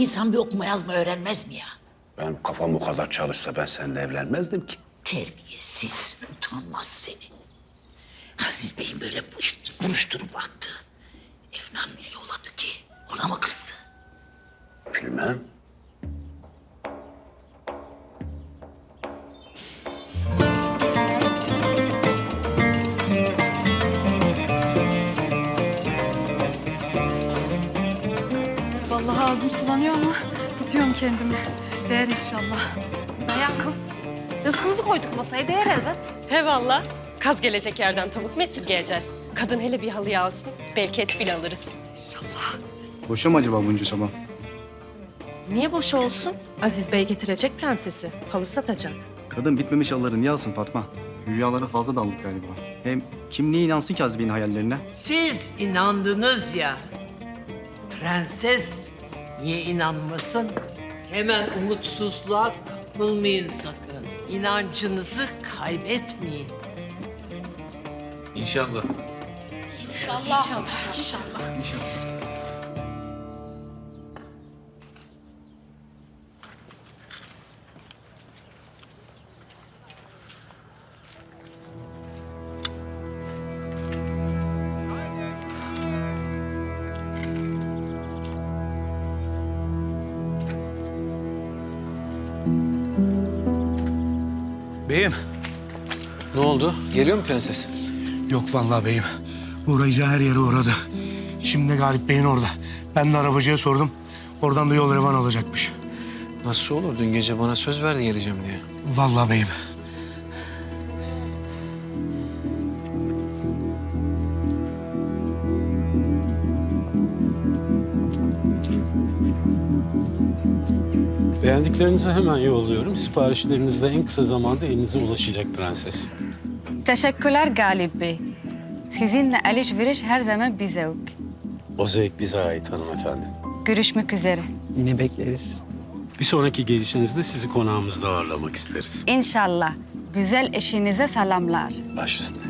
İnsan bir okuma yazma öğrenmez mi ya? Ben kafam o kadar çalışsa ben seninle evlenmezdim ki. Terbiyesiz, utanmaz seni. Aziz Bey'in böyle buruş- buruşturup attı. Efnan niye yolladı ki? Ona mı kızdı? Bilmem. Ağzım sulanıyor ama tutuyorum kendimi. Değer inşallah. Dayan kız. Rızkımızı koyduk masaya değer elbet. He valla. Kaz gelecek yerden tavuk mu esirgeyeceğiz? Kadın hele bir halıyı alsın. Belki et bile alırız. Boşa mı acaba bunca çaba? Niye boş olsun? Aziz Bey getirecek prensesi. Halı satacak. Kadın bitmemiş halıları niye alsın Fatma? Rüyalara fazla daldık galiba. Hem kim niye inansın ki Aziz Bey'in hayallerine? Siz inandınız ya. Prenses niye inanmasın? Hemen umutsuzluğa kapılmayın sakın. İnancınızı kaybetmeyin. İnşallah. Beyim. Ne oldu? Geliyor mu prenses? Yok vallahi beyim. Uğrayacağı her yere uğradı. Şimdi de Galip Bey'in orada. Ben de arabacıya sordum. Oradan da yol revan alacakmış. Nasıl olur? Dün gece bana söz verdi geleceğim diye. Vallahi beyim. Beğendiklerinizi hemen yolluyorum. Siparişleriniz de en kısa zamanda elinize ulaşacak prenses. Teşekkürler Galip Bey. Sizinle alışveriş her zaman bir zevk. O zevk bize ait hanımefendi. Görüşmek üzere. Yine bekleriz. Bir sonraki gelişinizde sizi konağımızda ağırlamak isteriz. İnşallah. Güzel eşinize selamlar. Baş üstüne.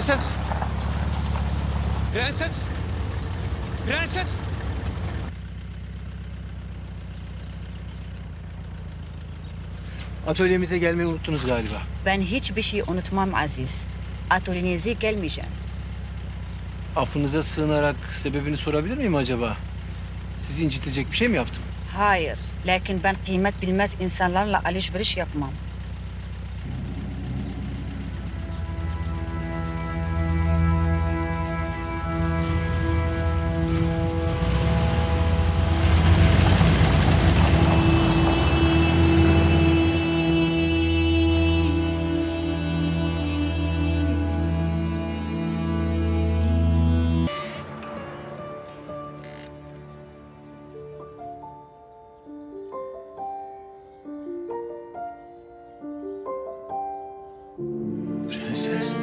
Prenses! Prenses! Prenses! Atölyemize gelmeyi unuttunuz galiba. Ben hiçbir şey unutmam Aziz. Atölyenize gelmeyeceğim. Affınıza sığınarak sebebini sorabilir miyim acaba? Sizi incitecek bir şey mi yaptım? Hayır. Lakin ben kıymet bilmez insanlarla alışveriş yapmam. Prenses.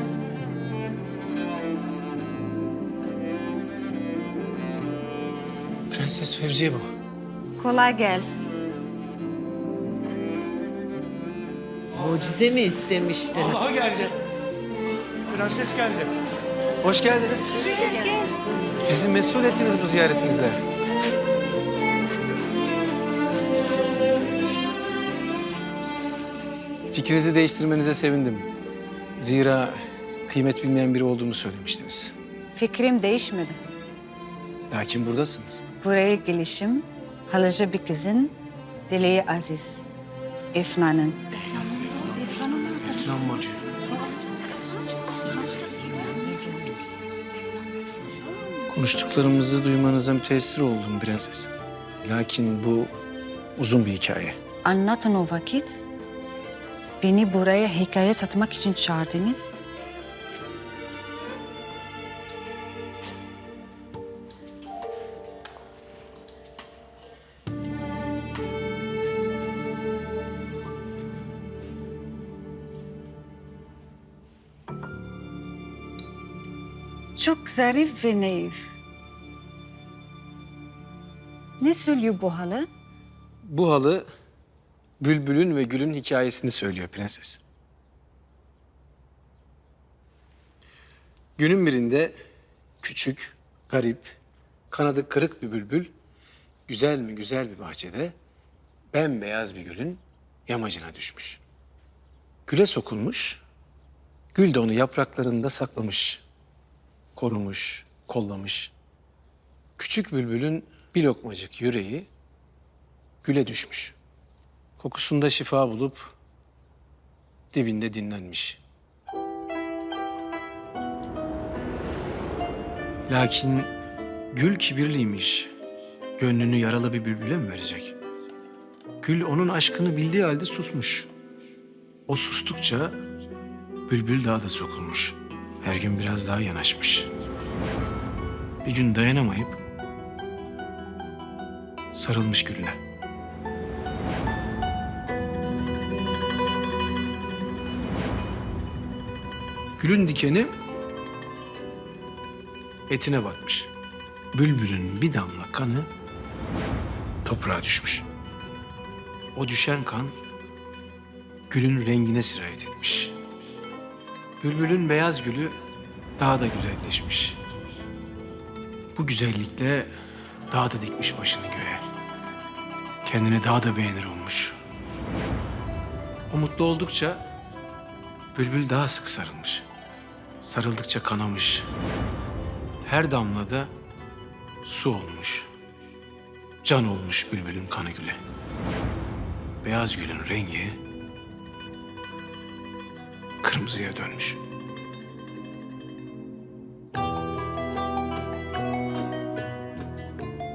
Prenses Fevziye bu. Kolay gelsin. Mucize mi istemiştin? Aha geldi. Prenses geldi. Hoş geldiniz. Bizi mesul ettiniz bu ziyaretinizle. Fikrinizi değiştirmenize sevindim. Zira kıymet bilmeyen biri olduğumu söylemiştiniz. Fikrim değişmedi. Lakin buradasınız. Buraya gelişim halıcı bir kızın dileği Aziz. Efna'nın. İnanmacı. Konuştuklarımızı duymanıza müteessir oldum prenses. Lakin bu uzun bir hikaye. Anlatın o vakit. Beni buraya hikaye satmak için çağırdınız. Çok zarif ve naif. Ne söylüyor bu halı? Bu halı Bülbül'ün ve Gül'ün hikayesini söylüyor prenses. Günün birinde küçük, garip, kanadı kırık bir bülbül güzel mi güzel bir bahçede bembeyaz bir gülün yamacına düşmüş. Güle sokulmuş, gül de onu yapraklarında saklamış, korumuş, kollamış. Küçük bülbülün bir lokmacık yüreği güle düşmüş. Kokusunda şifa bulup dibinde dinlenmiş. Lakin gül kibirliymiş. Gönlünü yaralı bir bülbüle mi verecek? Gül onun aşkını bildiği halde susmuş. O sustukça bülbül daha da sokulmuş. Her gün biraz daha yanaşmış. Bir gün dayanamayıp sarılmış gülüne. Gülün dikeni etine batmış. Bülbülün bir damla kanı toprağa düşmüş. O düşen kan gülün rengine sirayet etmiş. Bülbülün beyaz gülü daha da güzelleşmiş. Bu güzellikle daha da dikmiş başını göğe. Kendini daha da beğenir olmuş. O mutlu oldukça bülbül daha sıkı sarılmış. Sarıldıkça kanamış. Her damlada su olmuş. Can olmuş bülbülün kanı güle. Beyaz gülün rengi kırmızıya dönmüş.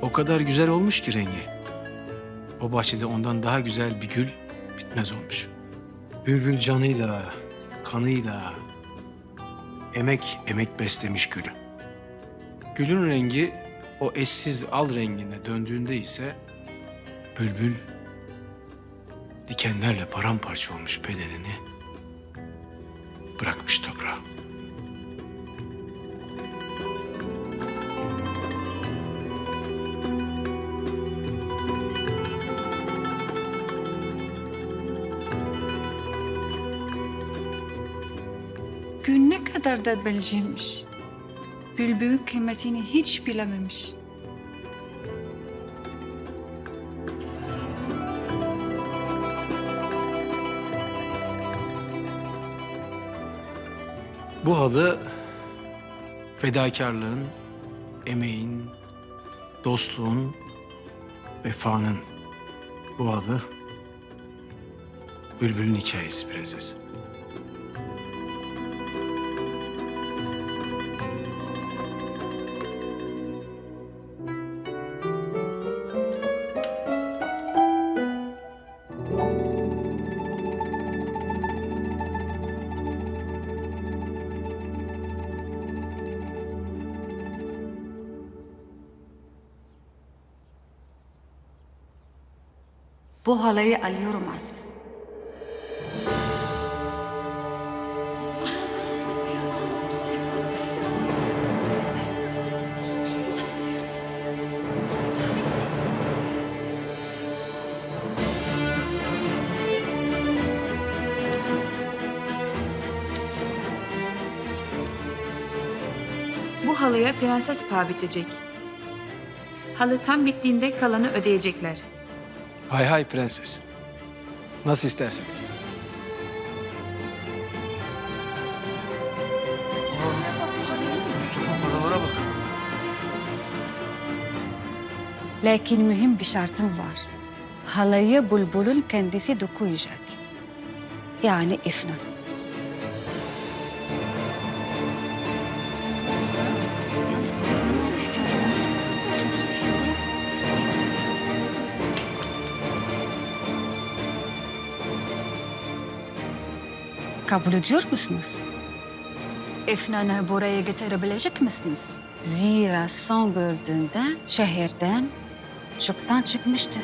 O kadar güzel olmuş ki rengi. O bahçede ondan daha güzel bir gül bitmez olmuş. Bülbül canıyla, kanıyla, emek emek beslemiş gülü. Gülün rengi o eşsiz al rengine döndüğünde ise bülbül dikenlerle paramparça olmuş bedenini bırakmış toprağa. Kadar da bencilmiş. Bülbülün kıymetini hiç bilememiş. Bu halı fedakarlığın, emeğin, dostluğun, vefanın. Bu halı Bülbül'ün hikayesi prenses. Bu halayı alıyorum Aziz. Bu halıya prenses paha biçecek. Halı tam bittiğinde kalanı ödeyecekler. Hay hay prenses. Nasıl isterseniz. Mustafa paralara bak. Lakin mühim bir şartım var. Halayı bulbulun kendisi dokuyacak. Yani Efnan. Kabul ediyor musunuz? Efnan'ı buraya getirebilecek misiniz? Zira son gördüğümde şehirden çoktan çıkmıştı.